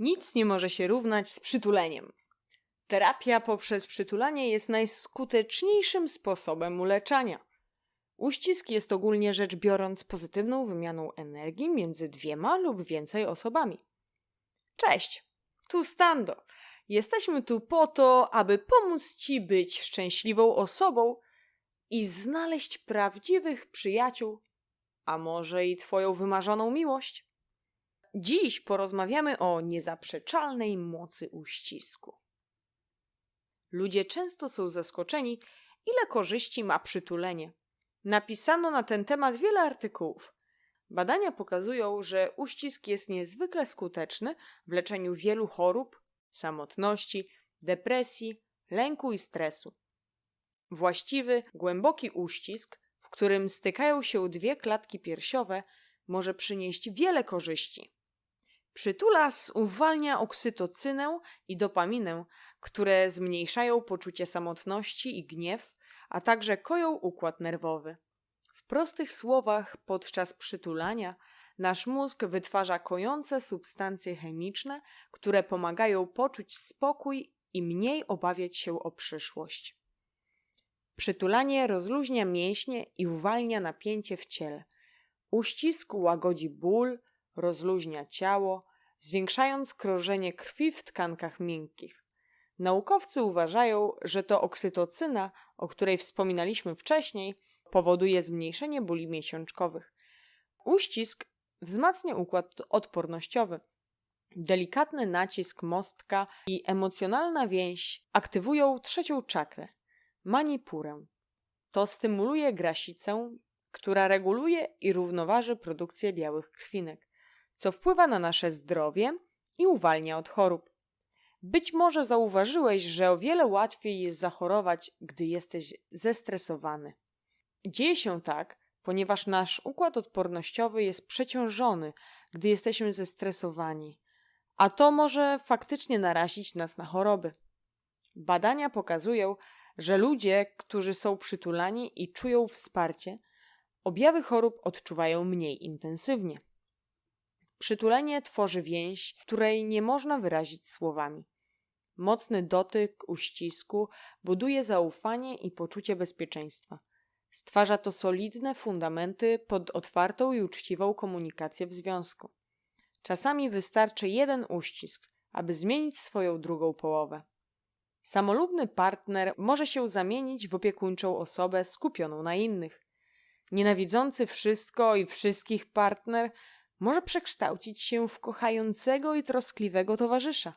Nic nie może się równać z przytuleniem. Terapia poprzez przytulanie jest najskuteczniejszym sposobem uleczania. Uścisk jest ogólnie rzecz biorąc pozytywną wymianą energii między dwiema lub więcej osobami. Cześć, tu Stando. Jesteśmy tu po to, aby pomóc Ci być szczęśliwą osobą i znaleźć prawdziwych przyjaciół, a może i Twoją wymarzoną miłość. Dziś porozmawiamy o niezaprzeczalnej mocy uścisku. Ludzie często są zaskoczeni, ile korzyści ma przytulenie. Napisano na ten temat wiele artykułów. Badania pokazują, że uścisk jest niezwykle skuteczny w leczeniu wielu chorób, samotności, depresji, lęku i stresu. Właściwy, głęboki uścisk, w którym stykają się dwie klatki piersiowe, może przynieść wiele korzyści. Przytulas uwalnia oksytocynę i dopaminę, które zmniejszają poczucie samotności i gniew, a także koją układ nerwowy. W prostych słowach, podczas przytulania nasz mózg wytwarza kojące substancje chemiczne, które pomagają poczuć spokój i mniej obawiać się o przyszłość. Przytulanie rozluźnia mięśnie i uwalnia napięcie w ciele. Uścisk łagodzi ból, rozluźnia ciało, zwiększając krążenie krwi w tkankach miękkich. Naukowcy uważają, że to oksytocyna, o której wspominaliśmy wcześniej, powoduje zmniejszenie bóli miesiączkowych. Uścisk wzmacnia układ odpornościowy. Delikatny nacisk mostka i emocjonalna więź aktywują trzecią czakrę manipurę. To stymuluje grasicę, która reguluje i równoważy produkcję białych krwinek, co wpływa na nasze zdrowie i uwalnia od chorób. Być może zauważyłeś, że o wiele łatwiej jest zachorować, gdy jesteś zestresowany. Dzieje się tak, ponieważ nasz układ odpornościowy jest przeciążony, gdy jesteśmy zestresowani, a to może faktycznie narazić nas na choroby. Badania pokazują, że ludzie, którzy są przytulani i czują wsparcie, objawy chorób odczuwają mniej intensywnie. Przytulenie tworzy więź, której nie można wyrazić słowami. Mocny dotyk, uścisku buduje zaufanie i poczucie bezpieczeństwa. Stwarza to solidne fundamenty pod otwartą i uczciwą komunikację w związku. Czasami wystarczy jeden uścisk, aby zmienić swoją drugą połowę. Samolubny partner może się zamienić w opiekuńczą osobę skupioną na innych. Nienawidzący wszystko i wszystkich partner może przekształcić się w kochającego i troskliwego towarzysza.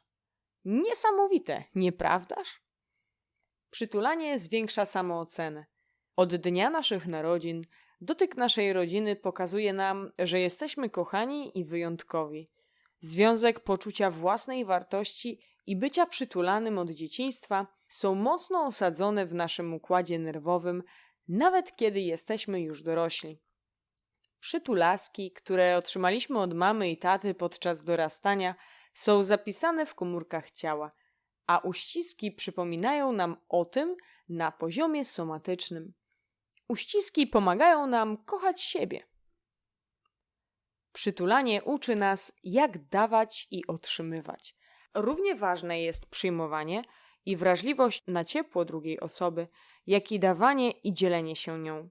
Niesamowite, nieprawdaż? Przytulanie zwiększa samoocenę. Od dnia naszych narodzin dotyk naszej rodziny pokazuje nam, że jesteśmy kochani i wyjątkowi. Związek poczucia własnej wartości i bycia przytulanym od dzieciństwa są mocno osadzone w naszym układzie nerwowym, nawet kiedy jesteśmy już dorośli. Przytulaski, które otrzymaliśmy od mamy i taty podczas dorastania, są zapisane w komórkach ciała, a uściski przypominają nam o tym na poziomie somatycznym. Uściski pomagają nam kochać siebie. Przytulanie uczy nas, jak dawać i otrzymywać. Równie ważne jest przyjmowanie i wrażliwość na ciepło drugiej osoby, jak i dawanie i dzielenie się nią.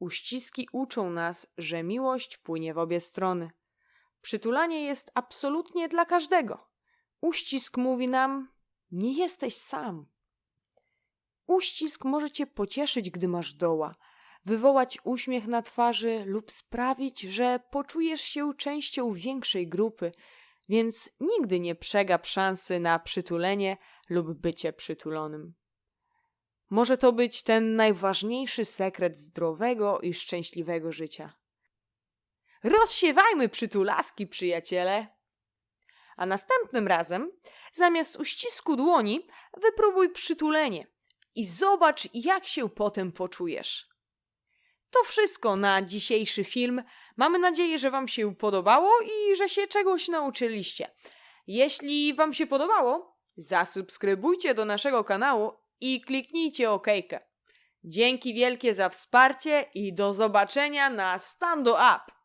Uściski uczą nas, że miłość płynie w obie strony. Przytulanie jest absolutnie dla każdego. Uścisk mówi nam: Nie jesteś sam. Uścisk może cię pocieszyć, gdy masz doła, wywołać uśmiech na twarzy lub sprawić, że poczujesz się częścią większej grupy, więc nigdy nie przegap szansy na przytulenie lub bycie przytulonym. Może to być ten najważniejszy sekret zdrowego i szczęśliwego życia. Rozsiewajmy przytulaski, przyjaciele! A następnym razem, zamiast uścisku dłoni, wypróbuj przytulenie i zobacz, jak się potem poczujesz. To wszystko na dzisiejszy film. Mamy nadzieję, że Wam się podobało i że się czegoś nauczyliście. Jeśli Wam się podobało, zasubskrybujcie do naszego kanału i kliknijcie OK. Dzięki wielkie za wsparcie i do zobaczenia na Stando Up.